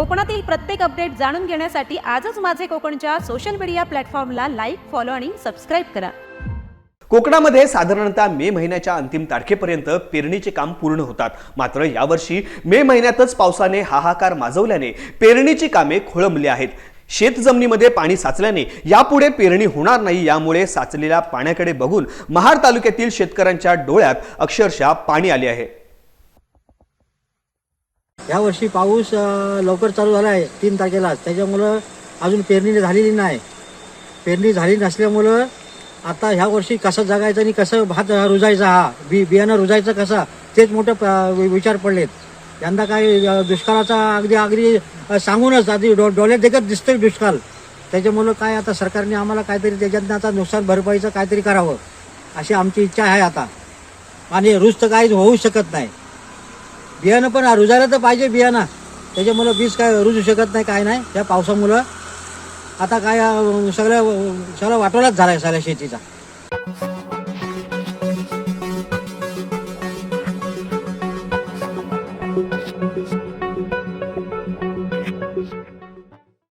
कोकणातील प्रत्येक अपडेट जाणून घेण्यासाठी आजच माझे कोकणच्या सोशल मीडिया प्लॅटफॉर्मला लाईक फॉलो आणि सबस्क्राईब करा. कोकणामध्ये साधारणतः मे महिन्याच्या अंतिम तारखेपर्यंत पेरणीचे काम पूर्ण होतात. मात्र यावर्षी मे महिन्यातच पावसाने हाहाकार माजवल्याने पेरणीची कामे खोळंबली आहेत. शेत जमिनीमध्ये पाणी साचल्याने यापुढे पेरणी होणार नाही यामुळे साचलेल्या पाण्याकडे बघून महाड तालुक्यातील शेतकऱ्यांच्या डोळ्यात अक्षरशः पाणी आले आहे. या वर्षी पाऊस लवकर चालू झाला आहे तीन तारखेला त्याच्यामुळं अजून पेरणी झालेली नाही. पेरणी झाली नसल्यामुळं आता ह्या वर्षी कसं जगायचं आणि कसं भात रुजायचा हा बी बियाणं रुजायचं कसं तेच मोठं प- विचार पडलेत. यंदा काय दुष्काळाचा अगदी अगदी सांगूनच आधी डो डोळ्यात देखत दिसतोय दुष्काळ. त्याच्यामुळं काय आता सरकारने आम्हाला काहीतरी त्याच्यातनं आता नुकसान भरपाईचं काहीतरी करावं अशी आमची इच्छा आहे आता. आणि रुज तर काहीच होऊ शकत नाही. बियाणं पण रुजायला तर पाहिजे बियाणं. त्याच्यामुळं बीज काय रुजू शकत नाही काय नाही. त्या पावसामुळं आता काय सगळ्या सगळं सगळं झाला झालाय सगळ्या शेतीचा.